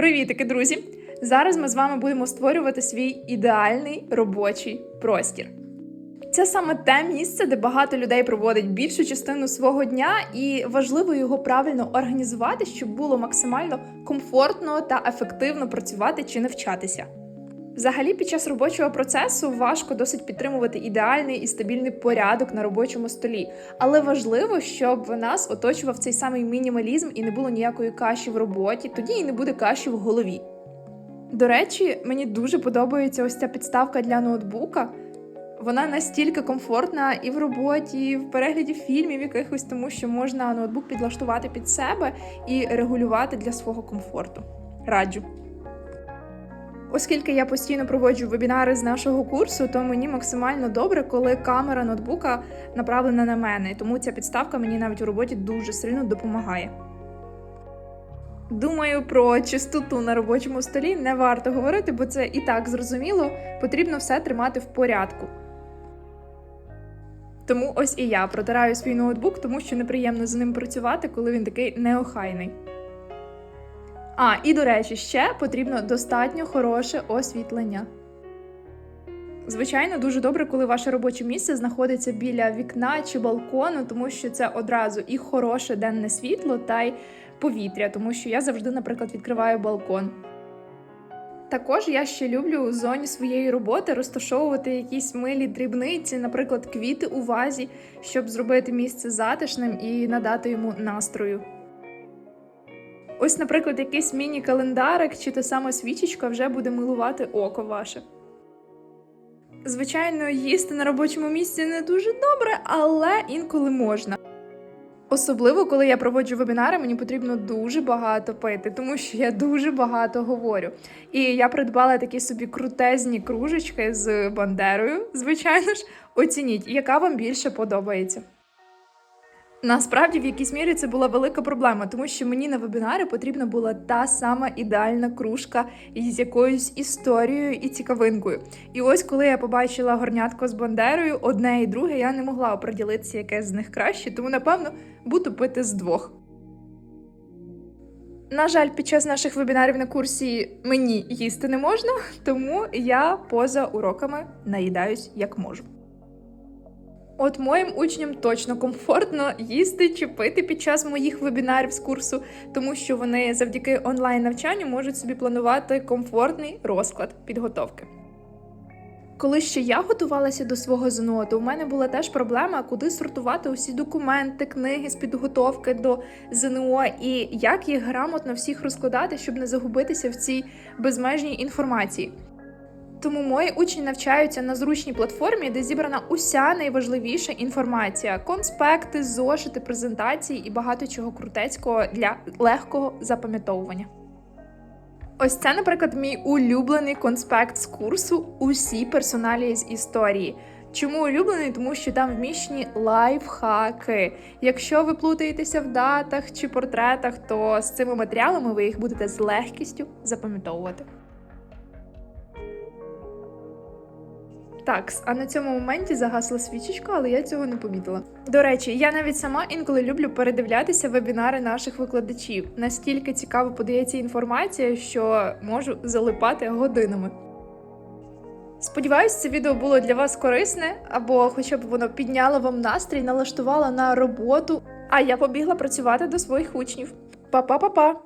Привітики, друзі! Зараз ми з вами будемо створювати свій ідеальний робочий простір. Це саме те місце, де багато людей проводить більшу частину свого дня, і важливо його правильно організувати, щоб було максимально комфортно та ефективно працювати чи навчатися. Взагалі, під час робочого процесу важко досить підтримувати ідеальний і стабільний порядок на робочому столі, але важливо, щоб нас оточував цей самий мінімалізм і не було ніякої каші в роботі, тоді і не буде каші в голові. До речі, мені дуже подобається ось ця підставка для ноутбука. Вона настільки комфортна і в роботі, і в перегляді фільмів якихось, тому що можна ноутбук підлаштувати під себе і регулювати для свого комфорту. Раджу. Оскільки я постійно проводжу вебінари з нашого курсу, то мені максимально добре, коли камера ноутбука направлена на мене. Тому ця підставка мені навіть у роботі дуже сильно допомагає. Думаю, про чистоту на робочому столі не варто говорити, бо це і так зрозуміло. Потрібно все тримати в порядку. Тому ось і я протираю свій ноутбук, тому що неприємно з ним працювати, коли він такий неохайний. А, і до речі, ще потрібно достатньо хороше освітлення. Звичайно, дуже добре, коли ваше робоче місце знаходиться біля вікна чи балкону, тому що це одразу і хороше денне світло, та й повітря, тому що я завжди, наприклад, відкриваю балкон. Також я ще люблю у зоні своєї роботи розташовувати якісь милі дрібниці, наприклад, квіти у вазі, щоб зробити місце затишним і надати йому настрою. Ось, наприклад, якийсь міні-календарик чи та сама свічечка вже буде милувати око ваше. Звичайно, їсти на робочому місці не дуже добре, але інколи можна. Особливо, коли я проводжу вебінари, мені потрібно дуже багато пити, тому що я дуже багато говорю. І я придбала такі собі крутезні кружечки з бандерою. Звичайно ж, оцініть, яка вам більше подобається. Насправді, в якійсь мірі це була велика проблема, тому що мені на вебінарі потрібна була та сама ідеальна кружка із якоюсь історією і цікавинкою. І ось коли я побачила горнятко з бандерою, одне і друге, я не могла оприділитися, яке з них краще, тому напевно буду пити з двох. На жаль, під час наших вебінарів на курсі мені їсти не можна, тому я поза уроками наїдаюсь як можу. От моїм учням точно комфортно їсти чи пити під час моїх вебінарів з курсу, тому що вони завдяки онлайн навчанню можуть собі планувати комфортний розклад підготовки. Коли ще я готувалася до свого ЗНО, то у мене була теж проблема, куди сортувати усі документи, книги з підготовки до ЗНО і як їх грамотно всіх розкладати, щоб не загубитися в цій безмежній інформації. Тому мої учні навчаються на зручній платформі, де зібрана уся найважливіша інформація: конспекти, зошити, презентації і багато чого крутецького для легкого запам'ятовування. Ось це, наприклад, мій улюблений конспект з курсу Усі персоналії з історії. Чому улюблений? Тому що там вміщені лайфхаки. Якщо ви плутаєтеся в датах чи портретах, то з цими матеріалами ви їх будете з легкістю запам'ятовувати. Так, а на цьому моменті загасла свічечка, але я цього не помітила. До речі, я навіть сама інколи люблю передивлятися вебінари наших викладачів. Настільки цікаво подається інформація, що можу залипати годинами. Сподіваюсь, це відео було для вас корисне, або хоча б воно підняло вам настрій, налаштувало на роботу. А я побігла працювати до своїх учнів. Па-па-па-па!